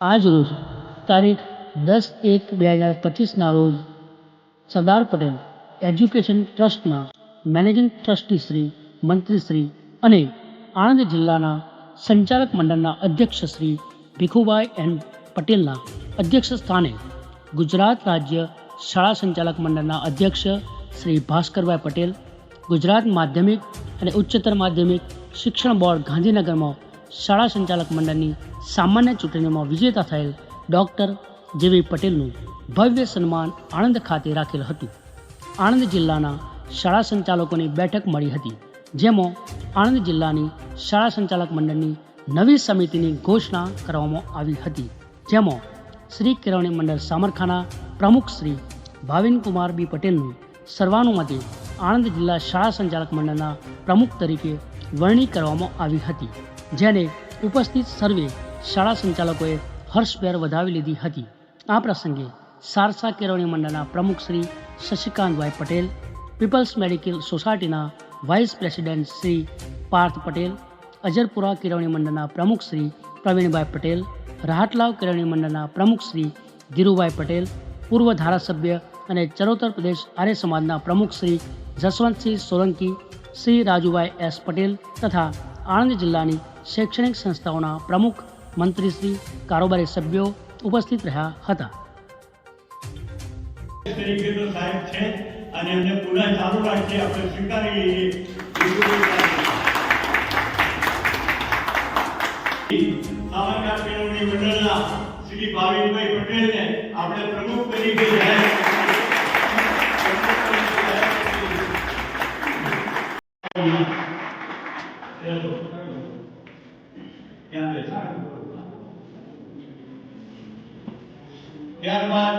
આજ રોજ, તારીખ દસ એક બે હજાર પચીસના રોજ, સરદાર પટેલ એજ્યુકેશન ટ્રસ્ટના મેનેજિંગ ટ્રસ્ટી શ્રી મંત્રીશ્રી અને આણંદ જિલ્લાના સંચાલક મંડળના અધ્યક્ષ શ્રી ભીખુભાઈ એન પટેલના અધ્યક્ષ સ્થાને ગુજરાત રાજ્ય શાળા સંચાલક મંડળના અધ્યક્ષ શ્રી ભાસ્કરભાઈ પટેલ, ગુજરાત માધ્યમિક અને ઉચ્ચતર માધ્યમિક શિક્ષણ બોર્ડ ગાંધીનગરમાં શાળા સંચાલક મંડળની સામાન્ય ચૂંટણીમાં વિજેતા થયેલ ડૉક્ટર જેવી પટેલનું ભવ્ય સન્માન આણંદ ખાતે રાખેલ હતું. આણંદ જિલ્લાના શાળા સંચાલકોની બેઠક મળી હતી, જેમાં આણંદ જિલ્લાની શાળા સંચાલક મંડળની નવી સમિતિની ઘોષણા કરવામાં આવી હતી, જેમાં શ્રી કેળવણી મંડળ સામરખાના પ્રમુખ શ્રી ભાવિનકુમાર બી પટેલનું સર્વાનુમતે આણંદ જિલ્લા શાળા સંચાલક મંડળના પ્રમુખ તરીકે વરણી કરવામાં આવી હતી. જેને ઉપસ્થિત સર્વે શાળા સંચાલકોએ હર્ષભેર વધાવી લીધી હતી. આ પ્રસંગે સારસા કેળવણી મંડળના પ્રમુખ શ્રી શશિકાંતભાઈ પટેલ, પીપલ્સ મેડિકલ સોસાયટીના વાઇસ પ્રેસિડેન્ટ શ્રી પાર્થ પટેલ, અજરપુરા કેળવણી મંડળના પ્રમુખ શ્રી પ્રવીણભાઈ પટેલ રાહટલાવ કેળવણી મંડળના પ્રમુખ શ્રી ધીરુભાઈ પટેલ, પૂર્વ ધારાસભ્ય અને ચરોતર પ્રદેશ આર્ય સમાજના પ્રમુખ શ્રી જસવંતસિંહ સોલંકી, શ્રી રાજુભાઈ એસ પટેલ તથા આણંદ જિલ્લાની શૈક્ષણિક સંસ્થાઓના પ્રમુખ મંત્રીશ્રી કારોબારી સભ્યો ઉપસ્થિત રહ્યા હતા. તરીકે તો સાહેબ છે અને એમને પૂરા ચાલુ રાખીએ આપણે સ્વીકારી લઈએ મંડળના શ્રી ભાવિનભાઈ પટેલને આપણે પ્રમુખ તરીકે જાહેર ત્યારબાદ